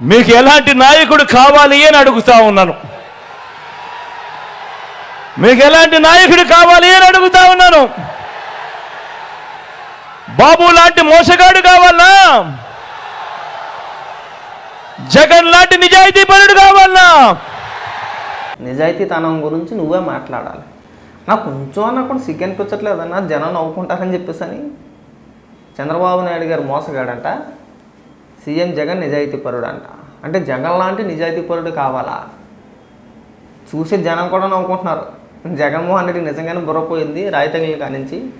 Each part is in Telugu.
మీకు ఎలాంటి నాయకుడు కావాలి అని అడుగుతా ఉన్నాను. మీకు ఎలాంటి నాయకుడు కావాలి అని అడుగుతా ఉన్నాను. బాబు లాంటి మోసగాడు కావాలా? జగన్ లాంటి నిజాయితీ పరుడు కావాలా? నిజాయితీతనం గురించి నువ్వే మాట్లాడాలి. నాకు కొంచెం అన్న కూడా సిగ్గు అనిపించట్లేదన్నా జనం నవ్వుకుంటారని చెప్పేసి అని చంద్రబాబు నాయుడు గారు మోసగాడంట. సీఎం జగన్ నిజాయితీ పరుడు అంట అంటే జగన్ లాంటి నిజాయితీ పరుడు కావాలా? చూసే జనం కూడా నవ్వుకుంటున్నారు. జగన్మోహన్ రెడ్డి నిజంగానే బుర్రపోయింది రాయి కానించి.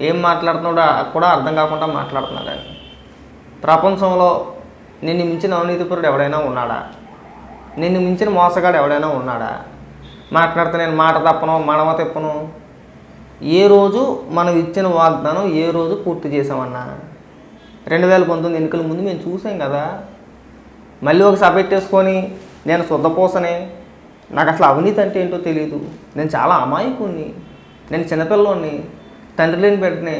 ఏం మాట్లాడుతున్నాడో కూడా అర్థం కాకుండా మాట్లాడుతున్నాడు అని ప్రపంచంలో నిన్ను మించిన అవినీతిపరుడు ఎవడైనా ఉన్నాడా? నిన్ను మించిన మోసగాడు ఎవడైనా ఉన్నాడా? మాట్లాడితే నేను మాట తప్పను మనవ తిప్పను. ఏ రోజు మనం ఇచ్చిన వాగ్దానం ఏ రోజు పూర్తి చేసామన్నా రెండు వేల పంతొమ్మిది ఎన్నికల ముందు మేము చూసాం కదా. మళ్ళీ ఒక సభ పెట్టేసుకొని నేను శుద్ధపోసనే నాకు అసలు అవినీతి అంటే ఏంటో తెలియదు నేను చాలా అమాయకుణ్ణి నేను చిన్నపిల్లోని తండ్రి లేని బిడ్డనే.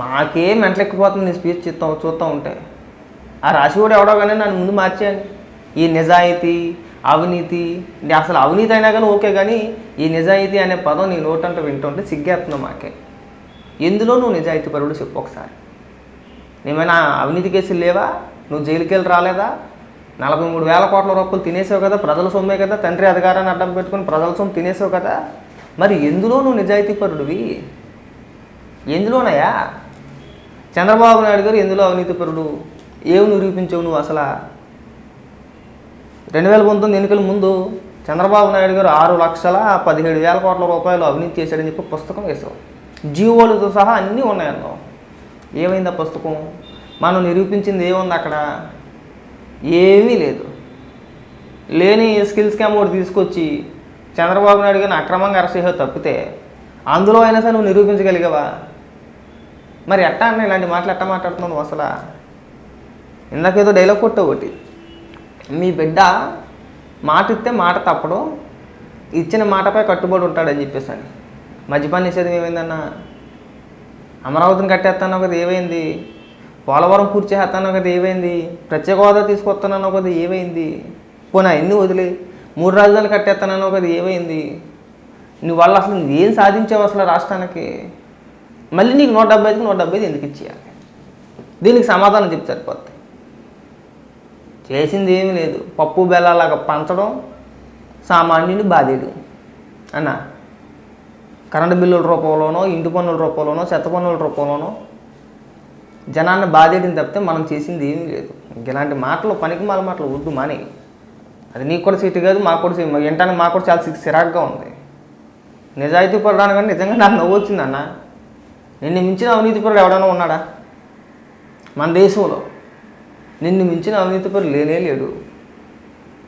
మాకే మెంటలెక్కిపోతుంది నీ స్పీచ్ చూస్తా చూస్తూ ఉంటే. ఆ రాశివాడు ఎవడో కానీ నన్ను ముందు మార్చేయండి. ఈ నిజాయితీ అవినీతి అసలు అవినీతి అయినా కానీ ఓకే కానీ ఈ నిజాయితీ అనే పదం నీ నోటంట వింటుంటే సిగ్గేస్తుంది మాకే. ఎందులో నువ్వు నిజాయితీ పరుడు చెప్పు ఒకసారి. ఏమైనా అవినీతి కేసులు లేవా? నువ్వు జైలుకి వెళ్ళి రాలేదా? నలభై మూడు వేల కోట్ల రూపాయలు తినేసావు కదా ప్రజల సొమ్మే కదా తండ్రి అధికారాన్ని అడ్డం పెట్టుకుని ప్రజల సొమ్ము తినేసావు కదా? మరి ఎందులో నువ్వు నిజాయితీ పరుడివి చంద్రబాబు నాయుడు గారు ఎందులో అవినీతిపరుడు? ఏమి నిరూపించావు నువ్వు అసలు? రెండు వేల పంతొమ్మిది ఎన్నికల ముందు చంద్రబాబు నాయుడు గారు ఆరు లక్షల పదిహేడు వేల కోట్ల రూపాయలు అవినీతి చేశాడని చెప్పి పుస్తకం వేసావు. జీవోలతో సహా అన్నీ ఉన్నాయన్నావు ఏమైంది ఆ పుస్తకం? మనం నిరూపించింది ఏముంది అక్కడ? ఏమీ లేదు. లేని స్కిల్ స్కామ్ ఒకటి తీసుకొచ్చి చంద్రబాబు నాయుడు గారిని అక్రమంగా అరెస్ట్ చేసే తప్పితే అందులో అయినా సరే నువ్వు నిరూపించగలిగావా? మరి ఎట్టా అన్న ఇలాంటి మాటలు ఎట్టా మాట్లాడుతున్నావు అసలు? ఇందాకేదో డైలాగ్ కొట్టావు ఒకటి. మీ బిడ్డ మాట ఇస్తే మాట తప్పడు ఇచ్చిన మాటపై కట్టుబడి ఉంటాడని చెప్పేసి అని. మద్యపాన నిషేధం ఏమైందన్న? అమరావతిని కట్టేస్తాను ఒకది ఏమైంది? పోలవరం పూర్తి చేస్తాను ఒకది ఏమైంది? ప్రత్యేక హోదా తీసుకొస్తానన్న ఒకది ఏమైంది? పోనీ ఎన్ని వదిలే మూడు రాజధానులు కట్టేస్తానన్న ఒకది ఏమైంది? నువ్వు వల్ల అసలు ఏం సాధించావు అసలు రాష్ట్రానికి? మళ్ళీ నీకు నూట డెబ్బై ఐదుకి నూట డెబ్బై ఐదు ఎందుకు ఇచ్చేయాలి? దీనికి సమాధానం చెప్పి సరిపోద్ది. చేసింది ఏమీ లేదు. పప్పు బెల్లలాగా పంచడం సామాన్యుని బాధ్యుడు అన్నా కరెంటు బిల్లుల రూపంలోనో ఇంటి పన్నుల రూపంలోనో చెత్త పన్నుల రూపంలోనో జనాన్ని బాధ్యతని తప్పితే మనం చేసింది ఏమీ లేదు. ఇంక ఇలాంటి మాటలు పనికి మాల మాటలు వద్దు మాని. అది నీకు కూడా సీటు కాదు మాకు కూడా సీటు వింటానికి మాకు కూడా చాలా సిరాగ్గా ఉంది. నిజాయితీ పడడానికి కానీ నిజంగా నాకు నవ్వు వచ్చిందన్న నిన్ను మించిన అవినీతిపరుడు ఎవడైనా ఉన్నాడా? మన దేశంలో నిన్ను మించిన అవినీతిపరుడు లేనే లేడు.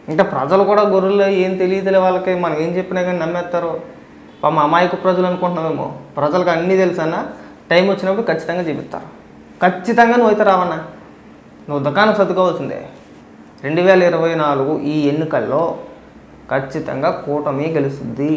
ఇంకా ప్రజలు కూడా గొర్రెలు ఏం తెలియదులే వాళ్ళకి మనం ఏం చెప్పినా కానీ నమ్మేస్తారు. పాపం అమాయక ప్రజలు అనుకుంటున్నామేమో ప్రజలకు అన్నీ తెలుసన్నా టైం వచ్చినప్పుడు ఖచ్చితంగా చూపిస్తారు ఖచ్చితంగా నువ్వు అయితే రావన్నా. నువ్వు దుకాణం చదువుకోవాల్సిందే రెండు వేల ఇరవై నాలుగు ఈ ఎన్నికల్లో ఖచ్చితంగా కూటమి గెలుస్తుంది.